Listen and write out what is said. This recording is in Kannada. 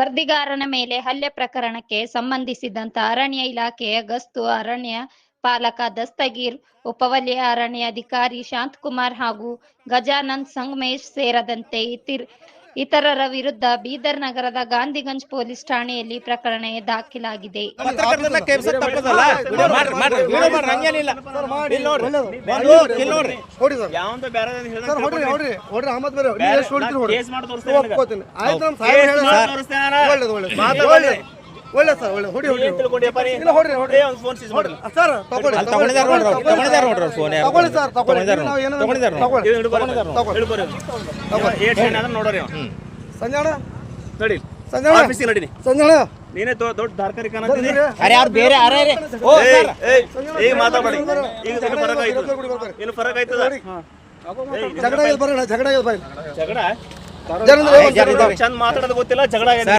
ವರದಿಗಾರನ ಮೇಲೆ ಹಲ್ಲೆ ಪ್ರಕರಣಕ್ಕೆ ಸಂಬಂಧಿಸಿದಂತ ಅರಣ್ಯ ಇಲಾಖೆಯ ಗಸ್ತು ಅರಣ್ಯ ಪಾಲಕ ದಸ್ತಗೀರ್, ಉಪವಲಯ ಅರಣ್ಯ ಅಧಿಕಾರಿ ಶಾಂತಕುಮಾರ್ ಹಾಗೂ ಗಜಾನಂದ್ ಸಂಗಮೇಶ್ ಸೇರದಂತೆ ಇತಿರ್ ಇತರರ ವಿರುದ್ಧ ಬೀದರ್ ನಗರದ ಗಾಂಧಿಗಂಜ್ ಪೊಲೀಸ್ ಠಾಣೆಯಲ್ಲಿ ಪ್ರಕರಣ ದಾಖಲಾಗಿದೆ. ಅಹಮದ್ ಒಳ್ಳೆ ಸರ್ ಒಳ್ಳೆ. ಹೊಡಿ? ಇಲ್ಲ ಫೋನ್ ಸೀಸ್ ಮಾಡಿಲ್ಲ ಸರ್ ತಗೊಳ್ಳಿ ತಗೊಂಡಿದ್ದಾರೆ ನೋಡ್ರಿ ಅವ್ರು, ತಗೊಂಡಿದ್ದಾರೆ ನೋಡ್ರಿ ಫೋನ್ ಯಾರು ತಗೊಳ್ಳಿ ಸರ್ ತಗೊಳ್ಳಿ. ತಗೊಂಡಿದ್ದಾರೆ ನಾವು ಏನೋ ತಗೊಂಡಿದ್ದಾರೆ ನೋಡಿ. ತಗೊಳ್ಳಿ. ಇದು ಹಿಡ್ಕೊರಿ ತಗೊಳ್ಳಿ. ಹಿಡ್ಕೊರಿ ಏಟ್ ಶೇನ್ ಅದ ನೋಡೋರಿ ಅವ ಸಂಜಾಣ? ನಡಿ. ಸಂಜಾಣ? ಆಫೀಸಿಗೆ ನಡೀನಿ ಸಂಜಾಣ? ನೀನೇ ದೊಡ್ಡ ದಾರ್ಕರಿ ಕಾಣತ್ತೀನಿ ಅರೆ ಅವ್ರು ಬೇರೆ? ಅರೆ ಅರೆ. ಓ ಸರ್. ಏಯ್, ಈಗ ಮಾತಾಡ್ಬೇಡಿ. ಈಗ ಇನ್ನು ಫರಕ್ ಆಯ್ತು ಇನ್ನು ಫರಕ್ ಆಯ್ತದ? ಜಗಳ ಬರೋಣ ಜಗಳ ಬರೋಣ ಜಗಳ? ಜನ ಚಂದ ಮಾತಾಡೋದು ಗೊತ್ತಿಲ್ಲ ಜಗಳ